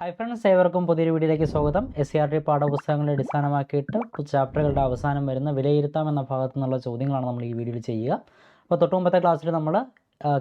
Hi friends ഏവർക്കും പുതിയൊരു വീഡിയോയിലേക്ക് സ്വാഗതം. എസ് സി ആർ ടി പാഠപുസ്തകങ്ങളെ അടിസ്ഥാനമാക്കിയിട്ട് ചാപ്റ്ററുകളുടെ അവസാനം വരുന്ന വിലയിരുത്താം എന്ന ഭാഗത്തു നിന്നുള്ള ചോദ്യങ്ങളാണ് നമ്മൾ ഈ വീഡിയോയിൽ ചെയ്യുക. അപ്പോൾ തൊട്ട് മുമ്പത്തെ ക്ലാസ്സിൽ നമ്മൾ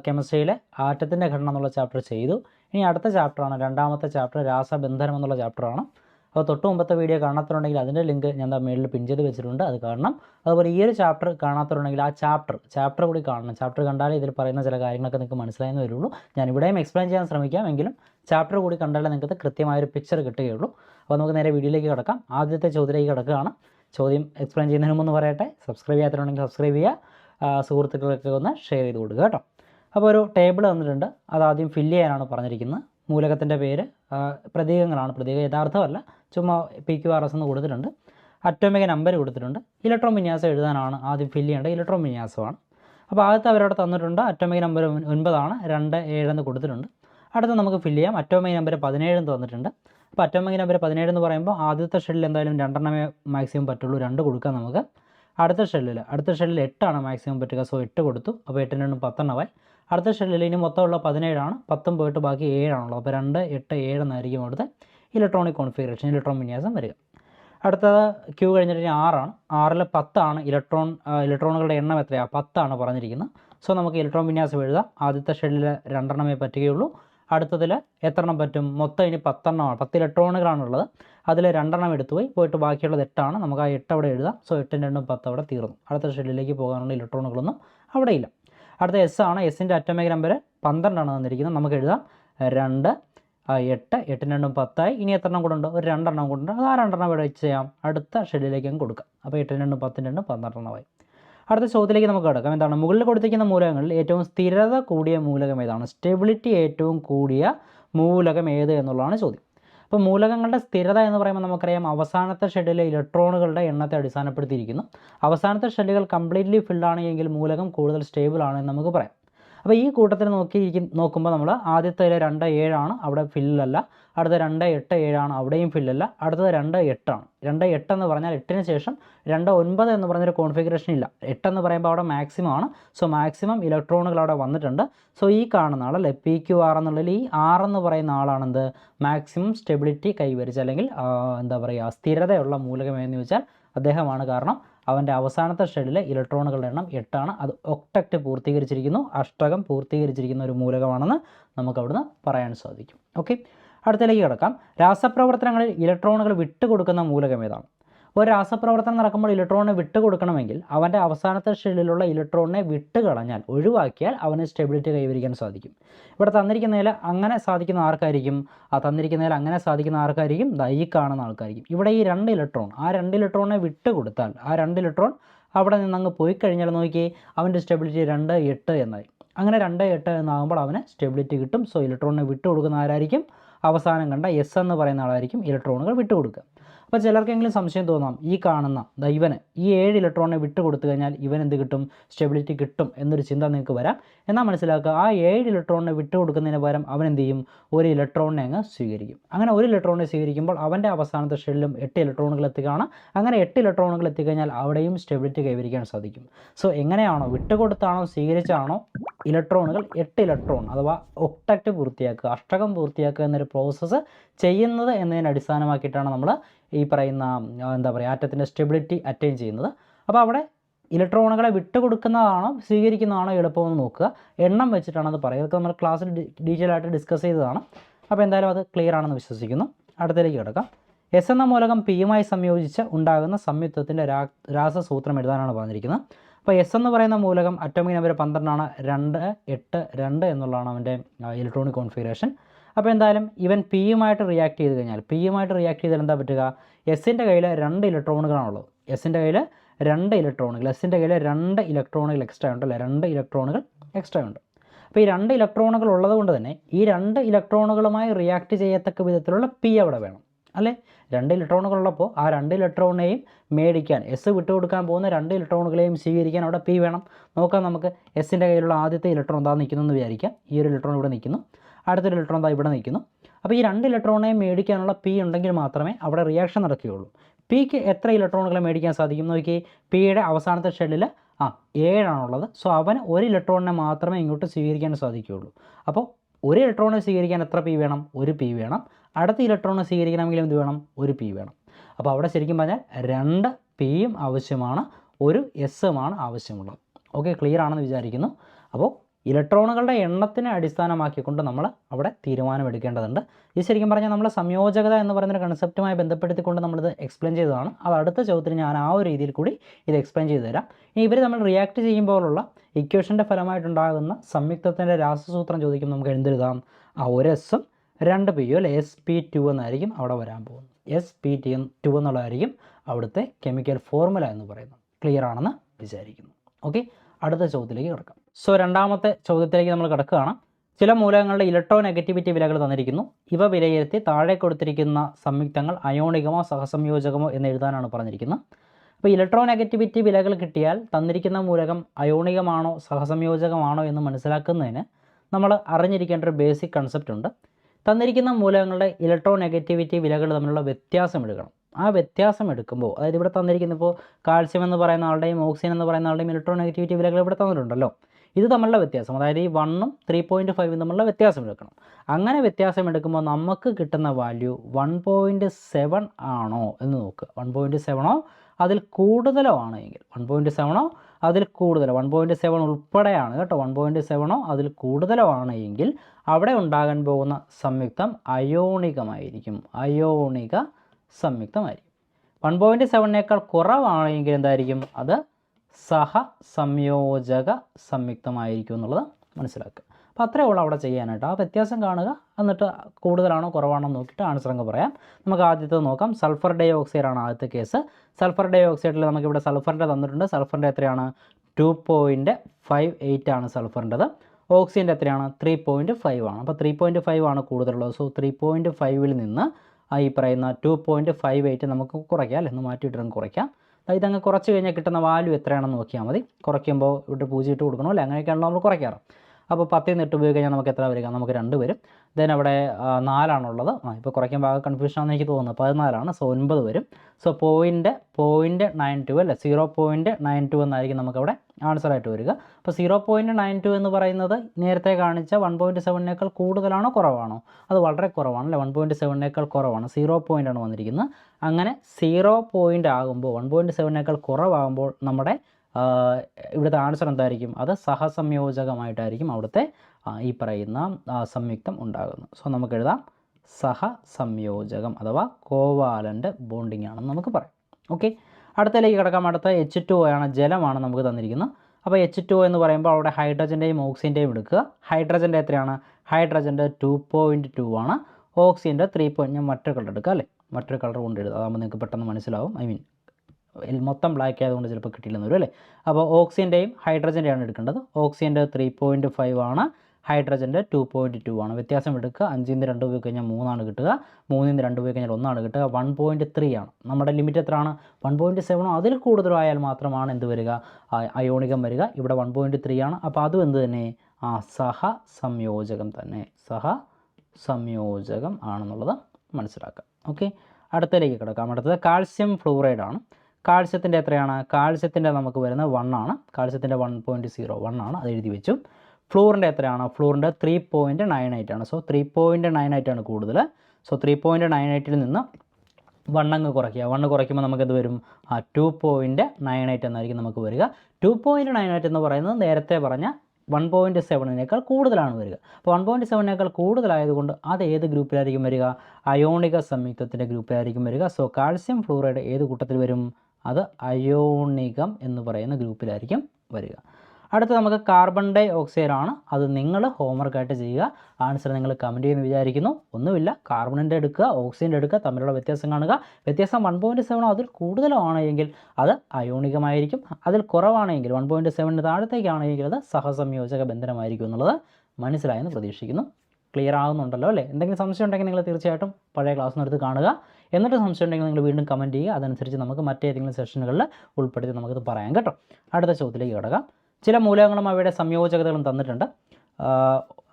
കെമിസ്ട്രിയിലെ ആറ്റത്തിന്റെ ഘടന എന്നുള്ള ചാപ്റ്റർ ചെയ്തു. ഇനി അടുത്ത ചാപ്റ്ററാണ് രണ്ടാമത്തെ ചാപ്റ്റർ രാസബന്ധനം എന്നുള്ള ചാപ്റ്ററാണ്. അപ്പോൾ തൊട്ട് മുമ്പത്തെ വീഡിയോ കാണാത്തുണ്ടെങ്കിൽ അതിന്റെ ലിങ്ക് ഞാൻ മേളിൽ പിൻ ചെയ്ത് വെച്ചിട്ടുണ്ട് അത് കാണണം. അതുപോലെ ഈ ഒരു ചാപ്റ്റർ കാണാത്തുണ്ടെങ്കിൽ ആ ചാപ്റ്റർ ചാപ്റ്റർ കൂടി കാണണം. ചാപ്റ്റർ കണ്ടാലേ ഇതിൽ പറയുന്ന ചില കാര്യങ്ങളൊക്കെ നിങ്ങൾക്ക് മനസ്സിലായെന്ന് വരുള്ളൂ. ഞാൻ ഇവിടെയും എക്സ്പ്ലെയിൻ ചെയ്യാൻ ശ്രമിക്കാം. എങ്കിലും ചാപ്റ്റർ കൂടി കണ്ടാലേ നിങ്ങൾക്ക് കൃത്യമായൊരു പിക്ചർ കിട്ടുകയുള്ളൂ. അപ്പോൾ നമുക്ക് നേരെ വീഡിയോയിലേക്ക് കിടക്കാം. ആദ്യത്തെ ചോദ്യത്തിലേക്ക് കിടക്കുകയാണ്. ചോദ്യം എക്സ്പ്ലെയിൻ ചെയ്യുന്നതിന് മുമ്പ് പറയട്ടെ. സബ്സ്ക്രൈബ് ചെയ്യാത്തവരുണ്ടെങ്കിൽ സബ്സ്ക്രൈബ് ചെയ്യുക. സുഹൃത്തുക്കൾക്ക് ഒന്ന് ഷെയർ ചെയ്ത് കൊടുക്കുക കേട്ടോ. അപ്പോൾ ഒരു ടേബിൾ തന്നിട്ടുണ്ട്. അത് ആദ്യം ഫില്ല് ചെയ്യാനാണ് പറഞ്ഞിരിക്കുന്നത്. മൂലകത്തിന്റെ പേര് പ്രതീകങ്ങളാണ്. പ്രതീകം യഥാർത്ഥമല്ല. ചുമ്മാ പി ക്യു ആർ എസ് എന്ന് കൊടുത്തിട്ടുണ്ട്. അറ്റോമിക നമ്പർ കൊടുത്തിട്ടുണ്ട്. ഇലക്ട്രോൺ വിന്യാസം എഴുതാനാണ് ആദ്യം ഫില്ല് ചെയ്യേണ്ടത്. ഇലക്ട്രോൺ വിന്യാസമാണ്. അപ്പോൾ ആദ്യത്തെ അവരവിടെ തന്നിട്ടുണ്ട്. അറ്റോമിക നമ്പർ ഒൻപതാണ്. രണ്ട് ഏഴെന്ന് കൊടുത്തിട്ടുണ്ട്. അടുത്ത നമുക്ക് ഫില്ല് ചെയ്യാം. അറ്റോമിക് നമ്പർ പതിനേഴെന്ന് തന്നിട്ടുണ്ട്. അപ്പോൾ അറ്റോമിക് നമ്പർ പതിനേഴ് എന്ന് പറയുമ്പോൾ ആദ്യത്തെ ഷെഡിൽ എന്തായാലും രണ്ടെണ്ണമേ മാക്സിമം പറ്റുള്ളൂ. രണ്ട് കൊടുക്കാം നമുക്ക്. അടുത്ത ഷെഡിൽ അടുത്ത ഷെഡിൽ എട്ടാണ് മാക്സിമം പറ്റുക. സോ എട്ട് കൊടുത്തു. അപ്പോൾ എട്ടിന് രണ്ടും പത്തെണ്ണമായി അടുത്ത ഷെഡിൽ ഇനി മൊത്തമുള്ള പതിനേഴാണ്. പത്തും പോയിട്ട് ബാക്കി ഏഴാണുള്ളത്. അപ്പോൾ രണ്ട് എട്ട് ഏഴ് എന്നായിരിക്കും അവിടുത്തെ ഇലക്ട്രോണിക് കോൺഫിഗറേഷൻ ഇലക്ട്രോൺ വിന്യാസം വരിക. അടുത്തത് ക്യൂ കഴിഞ്ഞിട്ട് ഇനി ആറാണ്. ആറിൽ പത്താണ് ഇലക്ട്രോൺ ഇലക്ട്രോണുകളുടെ എണ്ണം എത്രയാണ് പത്താണ് പറഞ്ഞിരിക്കുന്നത്. സോ നമുക്ക് ഇലക്ട്രോൺ വിന്യാസം എഴുതാം. ആദ്യത്തെ ഷെഡിൽ രണ്ടെണ്ണമേ പറ്റുകയുള്ളൂ. അടുത്തതിൽ എത്രണ്ണം പറ്റും? മൊത്തം ഇനി പത്തെണ്ണമാണ്. പത്ത് ഇലക്ട്രോണുകളാണുള്ളത്. അതിൽ രണ്ടെണ്ണം എടുത്തു പോയി പോയിട്ട് ബാക്കിയുള്ളത് എട്ടാണ്. നമുക്ക് ആ എട്ട് അവിടെ എഴുതാം. സോ എട്ടും രണ്ടും പത്ത് അവിടെ തീർന്നു. അടുത്ത ഷെല്ലിലേക്ക് പോകാനുള്ള ഇലക്ട്രോണുകളൊന്നും അവിടെ ഇല്ല. അടുത്ത എസ് ആണ്. എസിന്റെ അറ്റോമിക് നമ്പർ പന്ത്രണ്ടാണ് തന്നിരിക്കുന്നത്. നമുക്ക് എഴുതാം. രണ്ട് എട്ട്. എട്ടും രണ്ടും പത്തായി. ഇനി എത്ര എണ്ണം ഉണ്ട്? ഒരു രണ്ടെണ്ണം കൂടുണ്ട് അത് ആ രണ്ടെണ്ണം ഇവിടെ ചെയ്യാം. അടുത്ത ഷെഡിലേക്ക് കൊടുക്കാം. അപ്പോൾ എട്ടും രണ്ടും പത്തും രണ്ടും പന്ത്രണ്ടെണ്ണമായി. അടുത്ത ചോദ്യത്തിലേക്ക് നമുക്ക് കിടക്കാം. എന്താണ്? മുകളിൽ കൊടുത്തിരിക്കുന്ന മൂലകങ്ങളിൽ ഏറ്റവും സ്ഥിരത കൂടിയ മൂലകം ഏതാണ്? സ്റ്റെബിലിറ്റി ഏറ്റവും കൂടിയ മൂലകം ഏത് എന്നുള്ളതാണ് ചോദ്യം. അപ്പോൾ മൂലകങ്ങളുടെ സ്ഥിരത എന്ന് പറയുമ്പോൾ നമുക്കറിയാം അവസാനത്തെ ഷെഡിലെ ഇലക്ട്രോണുകളുടെ എണ്ണത്തെ അടിസ്ഥാനപ്പെടുത്തിയിരിക്കുന്നു. അവസാനത്തെ ഷെഡുകൾ കംപ്ലീറ്റ്ലി ഫിൽഡ് ആണെങ്കിൽ മൂലകം കൂടുതൽ സ്റ്റേബിൾ ആണ് എന്ന് നമുക്ക് പറയാം. അപ്പോൾ ഈ കൂട്ടത്തിൽ നോക്കിയിരിക്കും നോക്കുമ്പോൾ നമ്മൾ ആദ്യത്തെ രണ്ട് ഏഴാണ് അവിടെ ഫില്ലല്ല അടുത്ത രണ്ട് എട്ട് ഏഴാണ് അവിടെയും ഫില്ലല്ല അടുത്തത് രണ്ട് എട്ടാണ്. രണ്ട് എട്ട് എന്ന് പറഞ്ഞാൽ എട്ടിന് ശേഷം രണ്ട് ഒൻപത് എന്ന് പറഞ്ഞൊരു കോൺഫിഗറേഷൻ ഇല്ല. എട്ടെന്ന് പറയുമ്പോൾ അവിടെ മാക്സിമം ആണ്. സോ മാക്സിമം ഇലക്ട്രോണുകൾ അവിടെ വന്നിട്ടുണ്ട്. സോ ഈ കാണുന്ന ആളല്ലേ പി ക്യു ആർ എന്നുള്ളതിൽ ഈ ആർ എന്ന് പറയുന്ന ആളാണെന്ത്? മാക്സിമം സ്റ്റെബിലിറ്റി കൈവരിച്ച അല്ലെങ്കിൽ എന്താ പറയുക സ്ഥിരതയുള്ള മൂലകമേന്ന് ചോദിച്ചാൽ അദ്ദേഹമാണ്. കാരണം അവന്റെ അവസാനത്തെ ഷെഡിലെ ഇലക്ട്രോണുകളുടെ എണ്ണം എട്ടാണ്. അത് ഒക്ടക്റ്റ് പൂർത്തീകരിച്ചിരിക്കുന്നു. അഷ്ടകം പൂർത്തീകരിച്ചിരിക്കുന്ന ഒരു മൂലകമാണെന്ന് നമുക്ക് അവിടുന്ന് പറയാൻ സാധിക്കും. ഓക്കെ അടുത്തിലേക്ക് കിടക്കാം. രാസപ്രവർത്തനങ്ങളിൽ ഇലക്ട്രോണുകൾ വിട്ടുകൊടുക്കുന്ന മൂലകം ഏതാണ്? ഒരു രാസപ്രവർത്തനം നടക്കുമ്പോൾ ഇലക്ട്രോണിനെ വിട്ടുകൊടുക്കണമെങ്കിൽ അവന്റെ അവസാനത്തെ ഷെല്ലിലുള്ള ഇലക്ട്രോണിനെ വിട്ട് കളഞ്ഞാൽ ഒഴിവാക്കിയാൽ അവന് സ്റ്റെബിലിറ്റി കൈവരിക്കാൻ സാധിക്കും. ഇവിടെ തന്നിരിക്കുന്നതിൽ അങ്ങനെ സാധിക്കുന്ന ആർക്കായിരിക്കും? ആ തന്നിരിക്കുന്നതിൽ അങ്ങനെ സാധിക്കുന്ന ആർക്കായിരിക്കും? ഈ കാണുന്ന ആൾക്കായിരിക്കും ഇവിടെ ഈ രണ്ട് ഇലക്ട്രോൺ ആ രണ്ട് ഇലക്ട്രോണിനെ വിട്ട് കൊടുത്താൽ ആ രണ്ട് ഇലക്ട്രോൺ അവിടെ നിന്ന് അങ്ങ് പോയി കഴിഞ്ഞാൽ നോക്കി അവന്റെ സ്റ്റെബിലിറ്റി രണ്ട് എട്ട് എന്നായി. അങ്ങനെ രണ്ട് എട്ട് എന്നാകുമ്പോൾ അവന് സ്റ്റെബിലിറ്റി കിട്ടും. സോ ഇലക്ട്രോണിനെ വിട്ടുകൊടുക്കുന്ന ആരായിരിക്കും? അവസാനം കണ്ട എസ് എന്ന് പറയുന്ന ആളായിരിക്കും ഇലക്ട്രോണുകൾ വിട്ടുകൊടുക്കുക. അപ്പോൾ ചിലർക്കെങ്കിലും സംശയം തോന്നാം ഈ കാണുന്ന ഇവന് ഈ ഏഴ് ഇലക്ട്രോണിനെ വിട്ടുകൊടുത്തു കഴിഞ്ഞാൽ ഇവൻ എന്ത് കിട്ടും? സ്റ്റെബിലിറ്റി കിട്ടും എന്നൊരു ചിന്ത നിങ്ങൾക്ക് വരാം. എന്നാൽ മനസ്സിലാക്കുക ആ ഏഴ് ഇലക്ട്രോണിനെ വിട്ടുകൊടുക്കുന്നതിന് പകരം അവൻ എന്ത് ചെയ്യും? ഒരു ഇലക്ട്രോണിനെ അങ്ങ് സ്വീകരിക്കും. അങ്ങനെ ഒരു ഇലക്ട്രോണിനെ സ്വീകരിക്കുമ്പോൾ അവന്റെ അവസാനത്തെ ഷെല്ലും എട്ട് ഇലക്ട്രോണുകൾ എത്തുകയാണ് അങ്ങനെ എട്ട് ഇലക്ട്രോണുകൾ എത്തിക്കഴിഞ്ഞാൽ അവിടെയും സ്റ്റെബിലിറ്റി കൈവരിക്കാൻ സാധിക്കും. സോ എങ്ങനെയാണോ വിട്ടുകൊടുത്താണോ സ്വീകരിച്ചാണോ ഇലക്ട്രോണുകൾ എട്ട് ഇലക്ട്രോൺ അഥവാ ഒക്ടക്റ്റ് പൂർത്തിയാക്കുക അഷ്ടകം പൂർത്തിയാക്കുക എന്നൊരു പ്രോസസ്സ് ചെയ്യുന്നത് എന്നതിനെ അടിസ്ഥാനമാക്കിയിട്ടാണ് നമ്മൾ ഈ പറയുന്ന എന്താ പറയുക ആറ്റത്തിന്റെ സ്റ്റെബിലിറ്റി അറ്റൈൻ ചെയ്യുന്നത്. അപ്പോൾ അവിടെ ഇലക്ട്രോണുകളെ വിട്ടുകൊടുക്കുന്നതാണോ സ്വീകരിക്കുന്നതാണോ എളുപ്പമെന്ന് നോക്കുക. എണ്ണം വെച്ചിട്ടാണ് അത് പറയുക. നമ്മൾ ക്ലാസ്സിൽ ഡീറ്റെയിൽ ആയിട്ട് ഡിസ്കസ് ചെയ്തതാണ്. അപ്പോൾ എന്തായാലും അത് ക്ലിയർ ആണെന്ന് വിശ്വസിക്കുന്നു. അടുത്തേക്ക് കിടക്കാം. എസ് എന്ന മൂലകം പിയുമായി സംയോജിച്ച് ഉണ്ടാകുന്ന സംയുക്തത്തിന്റെ രാ രാസസൂത്രം എഴുതാനാണ് പറഞ്ഞിരിക്കുന്നത്. അപ്പോൾ എസ് എന്ന് പറയുന്ന മൂലകം അറ്റോമിക് നമ്പർ പന്ത്രണ്ടാണ് രണ്ട് എട്ട് രണ്ട് എന്നുള്ളതാണ് അവന്റെ ഇലക്ട്രോണിക് കോൺഫിഗറേഷൻ അപ്പോൾ എന്തായാലും ഇവൻ പിയുമായിട്ട് റിയാക്ട് ചെയ്ത് കഴിഞ്ഞാൽ പിയുമായിട്ട് റിയാക്ട് ചെയ്താൽ എന്താ പറ്റുക? എസിന്റെ കയ്യിൽ രണ്ട് ഇലക്ട്രോണുകളാണുള്ളത്. എസിന്റെ കയ്യിൽ രണ്ട് ഇലക്ട്രോണുകൾ. എസിന്റെ കയ്യിൽ രണ്ട് ഇലക്ട്രോണുകൾ എക്സ്ട്രാ ഉണ്ട്. അല്ലേ? രണ്ട് ഇലക്ട്രോണുകൾ എക്സ്ട്രാ ഉണ്ട്. അപ്പോൾ ഈ രണ്ട് ഇലക്ട്രോണുകൾ ഉള്ളതുകൊണ്ട് തന്നെ ഈ രണ്ട് ഇലക്ട്രോണുകളുമായി റിയാക്ട് ചെയ്യത്തക്ക വിധത്തിലുള്ള പി അവിടെ വേണം. അല്ലേ? രണ്ട് ഇലക്ട്രോണുകൾ ഉള്ളപ്പോൾ ആ രണ്ട് ഇലക്ട്രോണിനെയും മേടിക്കാൻ എസ് വിട്ടുകൊടുക്കാൻ പോകുന്ന രണ്ട് ഇലക്ട്രോണുകളെയും സ്വീകരിക്കാൻ അവിടെ പി വേണം. നോക്കാം നമുക്ക് എസിന്റെ കയ്യിലുള്ള ആദ്യത്തെ ഇലക്ട്രോൺ എന്താ നിൽക്കുന്നതെന്ന് വിചാരിക്കാം. ഈ ഒരു ഇലക്ട്രോൺ ഇവിടെ നിൽക്കുന്നു. അടുത്തൊരു ഇലക്ട്രോൺ ദാ ഇവിടെ നിൽക്കുന്നു. അപ്പോൾ ഈ രണ്ട് ഇലക്ട്രോണെ മേടിക്കാനുള്ള പി ഉണ്ടെങ്കിൽ മാത്രമേ അവിടെ റിയാക്ഷൻ നടക്കുകയുള്ളൂ. പിക്ക് എത്ര ഇലക്ട്രോണുകളെ മേടിക്കാൻ സാധിക്കും നോക്കി പിയുടെ അവസാനത്തെ ഷെല്ലിൽ ആ ഏഴാണുള്ളത്. സോ അവന് ഒരു ഇലക്ട്രോണിനെ മാത്രമേ ഇങ്ങോട്ട് സ്വീകരിക്കാൻ സാധിക്കുകയുള്ളൂ. അപ്പോൾ ഒരു ഇലക്ട്രോണിനെ സ്വീകരിക്കാൻ എത്ര പി വേണം? ഒരു പി വേണം. അടുത്ത ഇലക്ട്രോണെ സ്വീകരിക്കണമെങ്കിൽ എന്ത് വേണം? ഒരു പി വേണം. അപ്പോൾ അവിടെ ശരിക്കും പറഞ്ഞാൽ രണ്ട് പിയും ആവശ്യമാണ്. ഒരു എസ്സുമാണ് ആവശ്യമുള്ളത്. ഓക്കെ ക്ലിയർ ആണെന്ന് വിചാരിക്കുന്നു. അപ്പോൾ ഇലക്ട്രോണുകളുടെ എണ്ണത്തിനെ അടിസ്ഥാനമാക്കിക്കൊണ്ട് നമ്മൾ അവിടെ തീരുമാനമെടുക്കേണ്ടതുണ്ട്. ഇത് ശരിക്കും പറഞ്ഞാൽ നമ്മൾ സംയോജകത എന്ന് പറയുന്ന കൺസെപ്റ്റുമായി ബന്ധപ്പെടുത്തിക്കൊണ്ട് നമ്മളിത് എക്സ്പ്ലെയിൻ ചെയ്തതാണ്. അത് അടുത്ത ചോദ്യത്തിന് ഞാൻ ആ ഒരു രീതിയിൽ കൂടി ഇത് എക്സ്പ്ലെയിൻ ചെയ്തു തരാം. ഇനി ഇവർ നമ്മൾ റിയാക്ട് ചെയ്യുമ്പോഴുള്ള ഇക്വേഷന്റെ ഫലമായിട്ടുണ്ടാകുന്ന സംയുക്തത്തിന്റെ രാസസൂത്രം ചോദിക്കുമ്പോൾ നമുക്ക് എന്തെഴുതാം? ആ ഒരു എസ്സും രണ്ട് പിയും അല്ലെ? എസ് പി ടു എന്നായിരിക്കും അവിടെ വരാൻ പോകുന്നത്. S P T M two എന്നുള്ളതായിരിക്കും അവിടുത്തെ കെമിക്കൽ ഫോർമുല എന്ന് പറയുന്നത്. ക്ലിയർ ആണെന്ന് വിചാരിക്കുന്നു. ഓക്കെ അടുത്ത ചോദ്യത്തിലേക്ക് കിടക്കാം. സോ രണ്ടാമത്തെ ചോദ്യത്തിലേക്ക് നമ്മൾ കിടക്കുകയാണ്. ചില മൂലകങ്ങളുടെ ഇലക്ട്രോ നെഗറ്റിവിറ്റി വിലകൾ തന്നിരിക്കുന്നു. ഇവ വിലയിരുത്തി താഴെ കൊടുത്തിരിക്കുന്ന സംയുക്തങ്ങൾ അയോണികമോ സഹസംയോജകമോ എന്ന് എഴുതാനാണ് പറഞ്ഞിരിക്കുന്നത്. അപ്പോൾ ഇലക്ട്രോ നെഗറ്റിവിറ്റി വിലകൾ കിട്ടിയാൽ തന്നിരിക്കുന്ന മൂലകം അയോണികമാണോ സഹസംയോജകമാണോ എന്ന് മനസ്സിലാക്കുന്നതിന് നമ്മൾ അറിഞ്ഞിരിക്കേണ്ട ഒരു ബേസിക് കൺസെപ്റ്റ് ഉണ്ട്. തന്നിരിക്കുന്ന മൂലകങ്ങളുടെ ഇലക്ട്രോ നെഗറ്റിവിറ്റി വിലകൾ തമ്മിലുള്ള വ്യത്യാസം എടുക്കണം. ആ വ്യത്യാസം എടുക്കുമ്പോൾ അതായത് ഇവിടെ തന്നിരിക്കുന്ന ഇപ്പോൾ കാൽസ്യം എന്ന് പറയുന്ന ആളുടെയും ഓക്സിജൻ എന്ന് പറയുന്ന ആളുടെയും ഇലക്ട്രോ നെഗറ്റിവിറ്റി വിലകൾ ഇവിടെ തന്നിട്ടുണ്ടല്ലോ. ഇത് തമ്മിലുള്ള വ്യത്യാസം. അതായത് ഈ വണ്ണും ത്രീ പോയിന്റ് ഫൈവും തമ്മിലുള്ള വ്യത്യാസം എടുക്കണം. അങ്ങനെ വ്യത്യാസം എടുക്കുമ്പോൾ നമുക്ക് കിട്ടുന്ന വാല്യൂ വൺ പോയിന്റ് സെവൻ ആണോ എന്ന് നോക്കുക. വൺ പോയിന്റ് സെവനോ അതിൽ കൂടുതലോ ആണ് എങ്കിൽ. വൺ പോയിന്റ് സെവനോ അതിൽ കൂടുതലോ. വൺ പോയിന്റ് സെവൻ ഉൾപ്പെടെയാണ് കേട്ടോ. വൺ പോയിന്റ് സെവനോ അതിൽ കൂടുതലോ ആണ് എങ്കിൽ അവിടെ ഉണ്ടാകാൻ പോകുന്ന സംയുക്തം അയോണികമായിരിക്കും. അയോണിക സംയുക്തമായിരിക്കും. വൺ പോയിന്റ് സെവനേക്കാൾ കുറവാണെങ്കിൽ എന്തായിരിക്കും? അത് സഹ സംയോജക സംയുക്തമായിരിക്കും എന്നുള്ളത് മനസ്സിലാക്കുക. അപ്പോൾ അത്രയേ ഉള്ളൂ അവിടെ ചെയ്യാനായിട്ട്. ആ വ്യത്യാസം കാണുക. എന്നിട്ട് കൂടുതലാണോ കുറവാണോ നോക്കിയിട്ട് ആൻസർ അങ്ങ് പറയാം. നമുക്ക് ആദ്യത്തെ നോക്കാം. സൾഫർ ഡൈ ഓക്സൈഡ് ആണ് ആദ്യത്തെ കേസ്. സൾഫർ ഡൈ ഓക്സൈഡിൽ നമുക്കിവിടെ സൾഫറിന്റെ തന്നിട്ടുണ്ട്. സൾഫറിന്റെ എത്രയാണ്? ടു പോയിന്റ് ഫൈവ് എയ്റ്റ് ആണ് സൾഫറിന്റെത് ഓക്സിജന്റെ എത്രയാണ്? ത്രീ പോയിന്റ് ഫൈവ് ആണ്. അപ്പോൾ ത്രീ പോയിന്റ് ഫൈവ് ആണ് കൂടുതലുള്ളത്. സോ ത്രീ പോയിന്റ് ഫൈവിൽ നിന്ന് ഈ പറയുന്ന ടു പോയിന്റ് ഫൈവ് എയ്റ്റ് നമുക്ക് കുറയ്ക്കാം അല്ലെ? ഒന്ന് മാറ്റിയിട്ട് കുറയ്ക്കാം. ഇതങ്ങ് കുറച്ച് കഴിഞ്ഞാൽ കിട്ടുന്ന വാല്യൂ എത്രയാണെന്ന് നോക്കിയാൽ മതി. കുറയ്ക്കുമ്പോൾ ഇവിടെ പൂജ്യം ഇട്ട് കൊടുക്കണോ? അല്ലേ? അങ്ങനെയൊക്കെയാണല്ലോ നമ്മൾ കുറയ്ക്കാറ്. അപ്പോൾ പത്തിൽ നിന്ന് എട്ട് ഉപയോഗിച്ച് കഴിഞ്ഞാൽ നമുക്ക് എത്ര വരിക? നമുക്ക് രണ്ട് വരും. ദെൻ അവിടെ നാലാണുള്ളത്. ആ ഇപ്പോൾ കുറയ്ക്കാൻ ഭാഗം കൺഫ്യൂഷൻ ആണെന്ന് എനിക്ക് തോന്നുന്നു. പതിനാലാണ്. സോ ഒൻപത് വരും. So point point nine two അല്ലേ? സീറോ പോയിന്റ് നയൻ ടു എന്നായിരിക്കും നമുക്കവിടെ ആൻസർ ആയിട്ട് വരിക. അപ്പോൾ സീറോ പോയിന്റ് നയൻ ടു എന്ന് പറയുന്നത് നേരത്തെ കാണിച്ച വൺ പോയിന്റ് സെവനേക്കാൾ കൂടുതലാണോ കുറവാണോ? അത് വളരെ കുറവാണ് അല്ലേ? വൺ പോയിന്റ് സെവനേക്കാൾ കുറവാണ്. സീറോ പോയിന്റ് വന്നിരിക്കുന്നത്. അങ്ങനെ സീറോ പോയിന്റ് ആകുമ്പോൾ വൺ പോയിന്റ് സെവനേക്കാൾ കുറവാകുമ്പോൾ നമ്മുടെ ഇവിടുത്തെ ആൻസർ എന്തായിരിക്കും? അത് സഹസംയോജകമായിട്ടായിരിക്കും അവിടുത്തെ ഈ പറയുന്ന സംയുക്തം ഉണ്ടാകുന്നത്. സോ നമുക്ക് എഴുതാം. സഹസംയോജകം അഥവാ കോവാലന്റ് ബോണ്ടിങ് ആണെന്ന് നമുക്ക് പറയാം. ഓക്കെ അടുത്തതിലേക്ക് കിടക്കാം. അടുത്ത എച്ച് ടു ആണ് ജലമാണ് നമുക്ക് തന്നിരിക്കുന്നത്. അപ്പോൾ എച്ച് ടു എന്ന് പറയുമ്പോൾ അവിടെ ഹൈഡ്രജന്റെയും ഓക്സിജന്റെയും എടുക്കുക. ഹൈഡ്രജന്റെ എത്രയാണ്? ഹൈഡ്രജന്റെ ടു പോയിന്റ് ടു ആണ്. ഓക്സിജന്റെ ത്രീ പോയിന്റ് ഞാൻ മറ്റൊരു കളർ എടുക്കുക അല്ലേ? മറ്റൊരു കളർ കൊണ്ട് എഴുതുക അതാകുമ്പോൾ നിങ്ങൾക്ക് പെട്ടെന്ന് മനസ്സിലാവും. ഐ മീൻ മൊത്തം ബ്ലാക്ക് ആയതുകൊണ്ട് ചിലപ്പോൾ കിട്ടിയില്ലെന്ന് വരും അല്ലേ? അപ്പോൾ ഓക്സിജന്റെയും ഹൈഡ്രജന്റെയാണ് എടുക്കേണ്ടത്. ഓക്സിജന്റെ ത്രീ പോയിന്റ് ഫൈവ് ആണ് ഹൈഡ്രജന്റെ ടു പോയിന്റ് ടു ആണ്. വ്യത്യാസം എടുക്കുക. അഞ്ചിൽ രണ്ട് പോയി കഴിഞ്ഞാൽ മൂന്നാണ് കിട്ടുക. മൂന്നിൽ രണ്ട് പോയി കഴിഞ്ഞാൽ ഒന്നാണ് കിട്ടുക. വൺ പോയിന്റ് ത്രീ ആണ്. നമ്മുടെ ലിമിറ്റ് എത്രയാണ്? വൺ പോയിന്റ് സെവനോ അതിൽ കൂടുതലോ ആയാൽ മാത്രമാണ് എന്ത് വരിക? അയോണികം വരിക. ഇവിടെ വൺ പോയിന്റ് ത്രീ ആണ്. അപ്പോൾ അതും എന്ത് തന്നെ? ആ സഹ സംയോജകം തന്നെ. സഹ സംയോജകം ആണെന്നുള്ളത് മനസ്സിലാക്കാം ഓക്കെ അടുത്തതിലേക്ക് കിടക്കാം. അടുത്തത് കാൽസ്യം ഫ്ലൂറൈഡ് ആണ്. കാൽസ്യത്തിന്റെ എത്രയാണ്? കാൽസ്യത്തിന്റെ നമുക്ക് വരുന്ന വൺ ആണ്. കാൽസ്യത്തിന്റെ വൺ പോയിന്റ് സീറോ വൺ ആണ്. അത് എഴുതി വെച്ചു. ഫ്ലൂറിന്റെ എത്രയാണ്? ഫ്ലൂറിന്റെ ത്രീ പോയിന്റ് നയൻ എയ്റ്റ് ആണ്. So three point nine eight ആണ് കൂടുതൽ സോ ത്രീ പോയിന്റ് നയൻ എയ്റ്റിൽ നിന്ന് വണ്ണങ്ങ് കുറയ്ക്കുക. വണ്ണ് കുറയ്ക്കുമ്പോൾ നമുക്കത് വരും? ആ ടു പോയിന്റ് നയൻ എയ്റ്റ് എന്നായിരിക്കും നമുക്ക് വരിക. ടു പോയിന്റ് നയൻ എയ്റ്റ് എന്ന് പറയുന്നത് നേരത്തെ പറഞ്ഞ വൺ പോയിന്റ് സെവനിനേക്കാൾ കൂടുതലാണ് വരിക. അപ്പോൾ വൺ പോയിന്റ് സെവനേക്കാൾ കൂടുതലായതുകൊണ്ട് അത് ഏത് ഗ്രൂപ്പിലായിരിക്കും വരിക? അയോണിക സംയുക്തത്തിന്റെ ഗ്രൂപ്പിലായിരിക്കും വരിക. സോ കാൽസ്യം ഫ്ലൂറൈഡ് ഏത് കൂട്ടത്തിൽ വരും? അത് അയോണികം എന്ന് പറയുന്ന ഗ്രൂപ്പിലായിരിക്കും വരിക. അടുത്ത നമുക്ക് കാർബൺ ഡൈ ഓക്സൈഡ് ആണ്. അത് നിങ്ങൾ ഹോംവർക്കായിട്ട് ചെയ്യുക. ആൻസർ നിങ്ങൾ കമന്റ് ചെയ്യുമെന്ന് വിചാരിക്കുന്നു. ഒന്നുമില്ല. കാർബണിന്റെ എടുക്കുക ഓക്സിജന്റെ എടുക്കുക തമ്മിലുള്ള വ്യത്യാസം കാണുക. വ്യത്യാസം വൺ പോയിന്റ് സെവനോ അതിൽ കൂടുതലാണ് എങ്കിൽ അത് അയോണികമായിരിക്കും. അതിൽ കുറവാണെങ്കിൽ വൺ പോയിന്റ് സെവനിന് താഴത്തേക്കാണെങ്കിൽ അത് സഹസംയോജക ബന്ധനമായിരിക്കും എന്നുള്ളത് മനസ്സിലായെന്ന് പ്രതീക്ഷിക്കുന്നു. ക്ലിയർ ആകുന്നുണ്ടല്ലോ അല്ലേ? എന്തെങ്കിലും സംശയം ഉണ്ടെങ്കിൽ നിങ്ങൾ തീർച്ചയായിട്ടും പഴയ ക്ലാസ് കാണുക. എന്നിട്ട് സംശയം ഉണ്ടെങ്കിൽ നിങ്ങൾ വീണ്ടും കമന്റ് ചെയ്യുക. അതനുസരിച്ച് നമുക്ക് മറ്റേതെങ്കിലും സെഷനുകളിൽ ഉൾപ്പെടുത്തി നമുക്കിത് പറയാം കേട്ടോ. അടുത്ത ചോദ്യത്തിലേക്ക് കിടക്കാം. ചില മൂലകങ്ങളും അവയുടെ സംയോജകതകളും തന്നിട്ടുണ്ട്.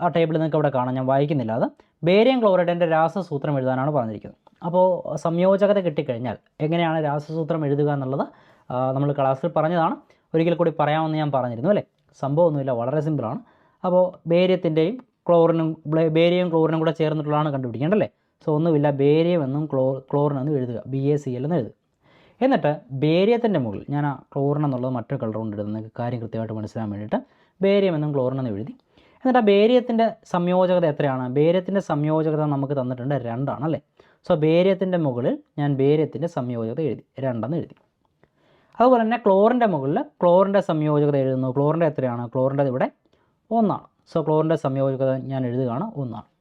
ആ, ടേബിളിൽ നിങ്ങൾക്ക് ഇവിടെ കാണാം. ഞാൻ വായിക്കുന്നില്ല അത്. ബേരിയം ക്ലോറൈഡിന്റെ രാസസൂത്രം എഴുതാനാണ് പറഞ്ഞിരിക്കുന്നത്. അപ്പോൾ സംയോജകത കിട്ടിക്കഴിഞ്ഞാൽ എങ്ങനെയാണ് രാസസൂത്രം എഴുതുക എന്നുള്ളത് നമ്മൾ ക്ലാസ്സിൽ പറഞ്ഞതാണ്. ഒരിക്കൽ കൂടി പറയാമെന്ന് ഞാൻ പറഞ്ഞിരുന്നു അല്ലേ? സംഭവമൊന്നുമില്ല. വളരെ സിമ്പിളാണ് അപ്പോൾ ബേരിയത്തിന്റെയും ക്ലോറിനും ബേരിയും ക്ലോറിനും കൂടെ ചേർന്നിട്ടുള്ളതാണ് കണ്ടുപിടിക്കേണ്ടത് അല്ലേ? സോ ഒന്നുമില്ല ബേരിയം എന്നും ക്ലോ ക്ലോറിൻ എന്നും എഴുതുക. ബി എ സി എൽ എന്ന് എഴുതുക. എന്നിട്ട് ബേരിയത്തിന്റെ മുകളിൽ ഞാൻ ആ ക്ലോറിൻ എന്നുള്ളത് മറ്റൊരു കളർ കൊണ്ട് എഴുതുന്ന കാര്യം കൃത്യമായിട്ട് മനസ്സിലാൻ വേണ്ടിയിട്ട് ബേരിയം എന്നും ക്ലോറിൻ എന്നും എഴുതി. എന്നിട്ട് ആ ബേരിയത്തിന്റെ സംയോജകത എത്രയാണ്? ബേരിയത്തിന്റെ സംയോജകത നമുക്ക് തന്നിട്ടുണ്ട് രണ്ടാണ് അല്ലേ? സോ ബേരിയത്തിന്റെ മുകളിൽ ഞാൻ ബേരിയത്തിന്റെ സംയോജകത എഴുതി രണ്ടെന്ന് എഴുതി. അതുപോലെ തന്നെ ക്ലോറിന്റെ മുകളിൽ ക്ലോറിന്റെ സംയോജകത എഴുതുന്നു. ക്ലോറിന്റെ എത്രയാണ്? ക്ലോറിന്റെ ഇവിടെ ഒന്നാണ്. സോ ക്ലോറിന്റെ സംയോജകത ഞാൻ എഴുതുകയാണ് ഒന്നാണ്.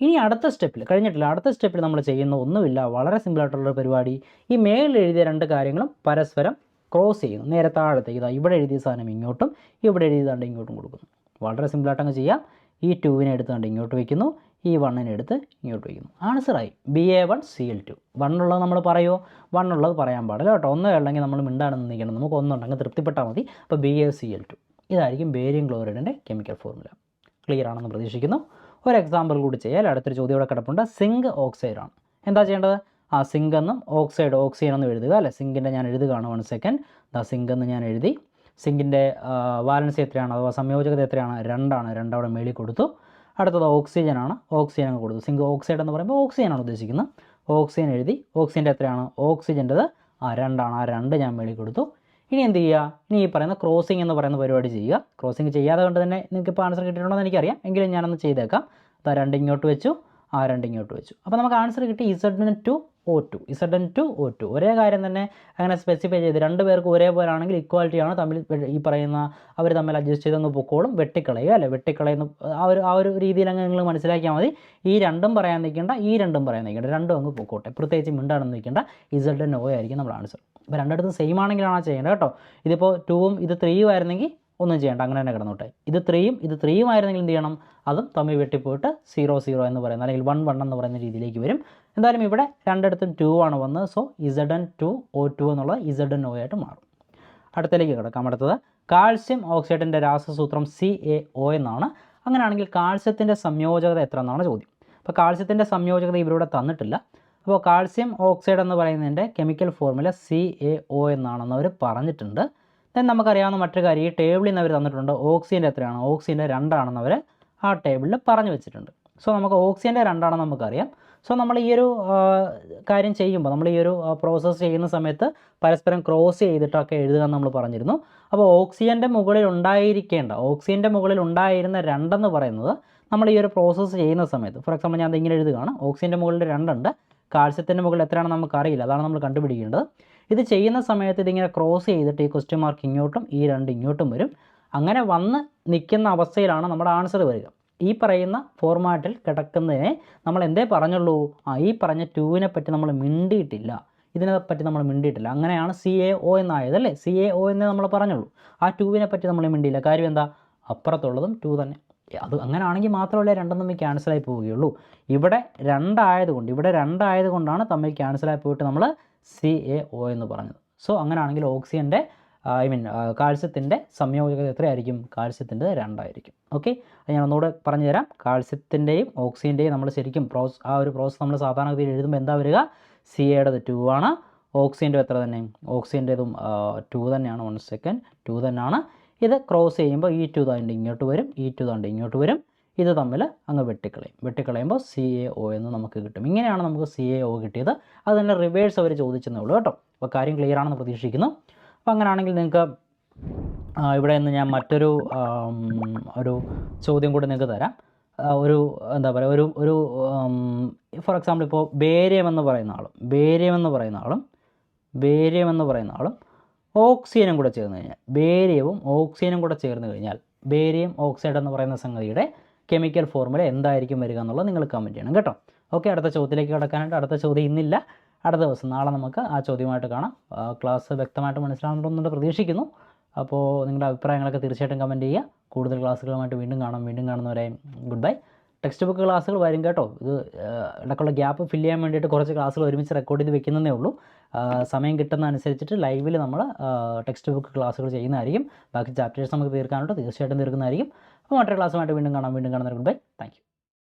ഇനി അടുത്ത സ്റ്റെപ്പിൽ കഴിഞ്ഞിട്ടില്ല അടുത്ത സ്റ്റെപ്പിൽ നമ്മൾ ചെയ്യുന്ന ഒന്നുമില്ല. വളരെ സിമ്പിളായിട്ടുള്ള പരിപാടി. ഈ മേളിൽ എഴുതിയ രണ്ട് കാര്യങ്ങളും പരസ്പരം ക്രോസ് ചെയ്യുന്നു. നേരെ താഴത്തേക്ക് ഇതാ ഇവിടെ എഴുതിയ സാധനം ഇങ്ങോട്ടും ഇവിടെ എഴുതിയതാണ്ട് ഇങ്ങോട്ടും കൊടുക്കുന്നു. വളരെ സിമ്പിളായിട്ട് അങ്ങ് ചെയ്യാം. ഈ ടൂവിനെ എടുത്തുകൊണ്ട് ഇങ്ങോട്ട് വയ്ക്കുന്നു ഈ വണ്ണിനെ എടുത്ത് ഇങ്ങോട്ട് വയ്ക്കുന്നു ആൻസറായി B A one C L two വണ്ണുള്ളത് നമ്മൾ പറയുമോ വണ്ണുള്ളത് പറയാൻ പാടില്ല കേട്ടോ. ഒന്നേ ഉള്ളെങ്കിൽ നമ്മൾ മിണ്ടാണെന്ന് നിൽക്കണം. നമുക്ക് ഒന്നുണ്ടെങ്കിൽ തൃപ്തിപ്പെട്ടാൽ മതി. അപ്പോൾ B A C L two ഇതായിരിക്കും ബേരിയം ക്ലോറൈഡിന്റെ കെമിക്കൽ ഫോർമുല ക്ലിയർ ആണെന്ന് പ്രതീക്ഷിക്കുന്നു. ഒരു എക്സാമ്പിൾ കൂടി ചെയ്യാൽ അടുത്തൊരു ചോദ്യം ഇവിടെ കിടപ്പുണ്ട്. സിങ്ക് ഓക്സൈഡ് ആണ്. എന്താ ചെയ്യേണ്ടത്? ആ സിങ്ക് എന്നും ഓക്സൈഡ് ഓക്സിജൻ എന്നും എഴുതുക. അല്ലെ? സിങ്കിന്റെ ഞാൻ എഴുതുകയാണ് വൺ സെക്കൻഡ് ദ സിങ്ക് എന്ന് ഞാൻ എഴുതി. സിങ്കിന്റെ വാലൻസി എത്രയാണ്? അഥവാ സംയോജകത എത്രയാണ്? രണ്ടാണ്. രണ്ടവിടെ മേളിൽ കൊടുത്തു. അടുത്തത് ഓക്സിജൻ ആണ്. ഓക്സിജൻ അങ്ങ് കൊടുത്തു. സിങ്ക് ഓക്സൈഡ് എന്ന് പറയുമ്പോൾ ഓക്സിജൻ ആണ് ഉദ്ദേശിക്കുന്നത്. ഓക്സിജൻ എഴുതി. ഓക്സിജന്റെ എത്രയാണ്? ഓക്സിജന്റെത് ആ രണ്ടാണ്. ആ രണ്ട് ഞാൻ മേളിൽ കൊടുത്തു. ഇനി എന്ത് ചെയ്യുക? ഇനി ഈ പറയുന്ന ക്രോസിംഗ് എന്ന് പറയുന്ന പരിപാടി ചെയ്യുക. ക്രോസിംഗ് ചെയ്യാതെ കൊണ്ട് തന്നെ നിങ്ങൾക്ക് ഇപ്പോൾ ആൻസർ കിട്ടിയിട്ടുണ്ടോ എനിക്കറിയാം. എങ്കിലും ഞാനൊന്ന് ചെയ്തേക്കാം. അപ്പോൾ രണ്ട് ഇങ്ങോട്ട് വെച്ചു. ആ രണ്ട് ഇങ്ങോട്ട് വെച്ചു. അപ്പോൾ നമുക്ക് ആൻസർ കിട്ടി Z two O two Z N two O two ഒരേ കാര്യം തന്നെ അങ്ങനെ സ്പെസിഫൈ ചെയ്ത് രണ്ട് പേർക്ക് ഒരേപോലെ ആണെങ്കിൽ ഇക്വാലിറ്റി ആണ്. തമ്മിൽ ഈ പറയുന്ന അവർ തമ്മിൽ അഡ്ജസ്റ്റ് ചെയ്തങ്ങ് പൊക്കോളും. വെട്ടിക്കളയുക അല്ലേ? വെട്ടിക്കളയുന്ന ആ ഒരു ആ ഒരു രീതിയിൽ അങ്ങ് നിങ്ങൾ മനസ്സിലാക്കിയാൽ മതി. ഈ രണ്ടും പറയാൻ നിൽക്കേണ്ട ഈ രണ്ടും പറയാൻ നിൽക്കേണ്ട. രണ്ടും അങ്ങ് പൊക്കോട്ടെ. പ്രത്യേകിച്ച് മിണ്ടാണെന്ന് നിൽക്കേണ്ട. ഇസഡൻ ഒ ആയിരിക്കും നമ്മുടെ ആൻസർ ഇപ്പോൾ രണ്ടിടത്തും സെയിം ആണെങ്കിലാണ് ചെയ്യേണ്ടത് കേട്ടോ. ഇതിപ്പോൾ ടൂവും ഇത് ത്രീയും ആയിരുന്നെങ്കിൽ ഒന്നും ചെയ്യേണ്ട. അങ്ങനെ തന്നെ കിടന്നോട്ടെ. ഇത് ത്രീയും ഇത് ത്രീയും ആയിരുന്നെങ്കിൽ എന്ത് ചെയ്യണം? അതും തമ്മിൽ വെട്ടിപ്പോയിട്ട് സീറോ സീറോ എന്ന് പറയുന്ന അല്ലെങ്കിൽ വൺ വൺ എന്ന് പറയുന്ന രീതിയിലേക്ക് വരും. എന്തായാലും ഇവിടെ രണ്ടിടത്തും ടു ആണ് വന്നത്. So Z N two O two എന്നുള്ളത് ഇസഡ് എൻ ഒ ആയിട്ട് മാറും. അടുത്തേക്ക് കിടക്കാം. അടുത്തത് കാൽസ്യം ഓക്സൈഡിന്റെ രാസസൂത്രം സി എ ഒ എന്നാണ്. അങ്ങനെയാണെങ്കിൽ കാൽസ്യത്തിന്റെ സംയോജകത എത്ര എന്നാണ് ചോദ്യം. അപ്പോൾ കാൽസ്യത്തിന്റെ സംയോജകത ഇവരിവിടെ തന്നിട്ടില്ല. അപ്പോൾ കാൽസ്യം ഓക്സൈഡ് എന്ന് പറയുന്നതിന്റെ chemical formula C A O എന്നാണെന്ന് അവർ പറഞ്ഞിട്ടുണ്ട്. ദെൻ നമുക്കറിയാവുന്ന മറ്റൊരു കാര്യം ഈ ടേബിളിൽ നിന്ന് അവർ തന്നിട്ടുണ്ട് ഓക്സിജന്റെ എത്രയാണ്? ഓക്സിജന്റെ രണ്ടാണെന്ന് അവർ ആ ടേബിളിൽ പറഞ്ഞു വെച്ചിട്ടുണ്ട്. സോ നമുക്ക് ഓക്സിജന്റെ രണ്ടാണെന്ന് നമുക്കറിയാം. സോ നമ്മൾ ഈ ഒരു കാര്യം ചെയ്യുമ്പോൾ നമ്മൾ ഈ ഒരു പ്രോസസ്സ് ചെയ്യുന്ന സമയത്ത് പരസ്പരം ക്രോസ് ചെയ്തിട്ടൊക്കെ എഴുതുക എന്ന് നമ്മൾ പറഞ്ഞിരുന്നു. അപ്പോൾ ഓക്സിജന്റെ മുകളിൽ ഉണ്ടായിരിക്കേണ്ട ഓക്സിജന്റെ മുകളിൽ ഉണ്ടായിരുന്ന രണ്ടെന്ന് പറയുന്നത് നമ്മൾ ഈ ഒരു പ്രോസസ്സ് ചെയ്യുന്ന സമയത്ത് ഫോർ എക്സാമ്പിൾ ഞാൻ ഇങ്ങനെ എഴുതുകയാണ്. ഓക്സിജന്റെ മുകളിൽ രണ്ടുണ്ട് കാൽസ്യത്തിന്റെ മുകളിൽ എത്രയാണെന്ന് നമുക്കറിയില്ല. അതാണ് നമ്മൾ കണ്ടുപിടിക്കേണ്ടത്. ഇത് ചെയ്യുന്ന സമയത്ത് ഇതിങ്ങനെ ക്രോസ് ചെയ്തിട്ട് ഈ ക്വസ്റ്റ്യൻ മാർക്ക് ഇങ്ങോട്ടും ഈ രണ്ട് ഇങ്ങോട്ടും വരും. അങ്ങനെ വന്ന് നിൽക്കുന്ന അവസ്ഥയിലാണ് നമ്മുടെ ആൻസർ വരിക. ഈ പറയുന്ന ഫോർമാറ്റിൽ കിടക്കുന്നതിനെ നമ്മൾ എന്തേ പറഞ്ഞുള്ളൂ? ആ ഈ പറഞ്ഞ ടൂവിനെ പറ്റി നമ്മൾ മിണ്ടിയിട്ടില്ല. ഇതിനെ പറ്റി നമ്മൾ മിണ്ടിയിട്ടില്ല. അങ്ങനെയാണ് സി എ ഒ എന്നായത് അല്ലേ? സി എ ഒ എന്നേ നമ്മൾ പറഞ്ഞുള്ളൂ. ആ ടൂവിനെ പറ്റി നമ്മൾ മിണ്ടിയില്ല. കാര്യം എന്താ? അപ്പുറത്തുള്ളതും ടു തന്നെ. അത് അങ്ങനെ ആണെങ്കിൽ മാത്രമല്ലേ രണ്ടും തമ്മിൽ ക്യാൻസലായി പോവുകയുള്ളൂ. ഇവിടെ രണ്ടായതുകൊണ്ട് ഇവിടെ രണ്ടായതുകൊണ്ടാണ് തമ്മിൽ ക്യാൻസലായി പോയിട്ട് നമ്മൾ സി എ ഒ എന്ന് പറഞ്ഞത്. സോ അങ്ങനെയാണെങ്കിൽ ഓക്സിജന്റെ ഐ മീൻ കാൽസ്യത്തിന്റെ സംയോജകത എത്രയായിരിക്കും? കാൽസ്യത്തിന്റെ രണ്ടായിരിക്കും. ഓക്കെ അത് ഞാൻ ഒന്നുകൂടെ പറഞ്ഞു തരാം കാൽസ്യത്തിന്റെയും ഓക്സിജന്റെയും നമ്മൾ ശരിക്കും പ്രോസ് ആ ഒരു പ്രോസസ് നമ്മൾ സാധാരണഗതിയിൽ എഴുതുമ്പോൾ എന്താ വരിക? സി എയുടെ ടു ആണ്. ഓക്സിജന്റെ എത്ര തന്നെ ഓക്സിജന്റെതും ടു തന്നെയാണ്. വൺ സെക്കൻഡ് ടു തന്നെയാണ്. ഇത് ക്രോസ് ചെയ്യുമ്പോൾ ഈ ടു താണ്ട് ഇങ്ങോട്ട് വരും ഈ ടു താണ്ട് ഇങ്ങോട്ട് വരും. ഇത് തമ്മിൽ അങ്ങ് വെട്ടിക്കളയും. വെട്ടിക്കളയുമ്പോൾ സി എ ഒ എന്ന് നമുക്ക് കിട്ടും. ഇങ്ങനെയാണ് നമുക്ക് സി എ ഒ കിട്ടിയത്. അത് തന്നെ റിവേഴ്സ് അവർ ചോദിച്ചെന്നേ ഉള്ളൂ കേട്ടോ. അപ്പോൾ കാര്യം ക്ലിയർ ആണെന്ന് പ്രതീക്ഷിക്കുന്നു. അപ്പോൾ അങ്ങനെയാണെങ്കിൽ നിങ്ങൾക്ക് ഇവിടെ നിന്ന് ഞാൻ മറ്റൊരു ഒരു ചോദ്യം കൂടി നിങ്ങൾക്ക് തരാം. ഒരു എന്താ പറയുക ഒരു ഒരു ഫോർ എക്സാമ്പിൾ ഇപ്പോൾ ബേരിയം എന്ന് പറയുന്ന ആളും ബേരിയം എന്ന് പറയുന്ന ആളും ബേരിയം എന്ന് പറയുന്ന ആളും ഓക്സിജനും കൂടെ ചേർന്ന് കഴിഞ്ഞാൽ ബേരിയവും ഓക്സിജനും കൂടെ ചേർന്ന് കഴിഞ്ഞാൽ ബേരിയം ഓക്സൈഡ് എന്ന് പറയുന്ന സംഗതിയുടെ കെമിക്കൽ ഫോർമുല എന്തായിരിക്കും വരിക എന്നുള്ളത് നിങ്ങൾ കമന്റ് ചെയ്യണം കേട്ടോ. ഓക്കെ അടുത്ത ചോദ്യത്തിലേക്ക് കിടക്കാനായിട്ട് അടുത്ത ചോദ്യം ഇന്നില്ല. അടുത്ത ദിവസം നാളെ നമുക്ക് ആ ചോദ്യമായിട്ട് കാണാം. ക്ലാസ് വ്യക്തമായിട്ട് മനസ്സിലാകുന്നുണ്ടെന്ന് പ്രതീക്ഷിക്കുന്നു. അപ്പോൾ നിങ്ങളുടെ അഭിപ്രായങ്ങളൊക്കെ തീർച്ചയായിട്ടും കമന്റ് ചെയ്യുക. കൂടുതൽ ക്ലാസ്സുകളുമായിട്ട് വീണ്ടും കാണാം. വീണ്ടും കാണുന്നവരെ ഗുഡ് ബൈ ടെക്സ്റ്റ് ബുക്ക് ക്ലാസ്സുകൾ വരും കേട്ടോ. ഇത് ഇടയ്ക്കുള്ള ഗ്യാപ്പ് ഫില്ല് ചെയ്യാൻ വേണ്ടിയിട്ട് കുറച്ച് ക്ലാസ്സുകൾ ഒരുമിച്ച് റെക്കോർഡ് ചെയ്ത് വെക്കുന്നതേ ഉള്ളൂ. സമയം കിട്ടുന്ന അനുസരിച്ചിട്ട് ലൈവിൽ നമ്മൾ ടെക്സ്റ്റ് ബുക്ക് ക്ലാസ്സുകൾ ചെയ്യുന്നതായിരിക്കും. ബാക്കി ചാപ്റ്റേഴ്സ് നമുക്ക് തീർക്കാനുണ്ട്. തീർച്ചയായിട്ടും തീർക്കുന്നതായിരിക്കും. അപ്പോൾ മറ്റൊരു ക്ലാസ്സുമായിട്ട് വീണ്ടും കാണാം. വീണ്ടും കാണുന്നവർ ഗുഡ് ബൈ. താങ്ക്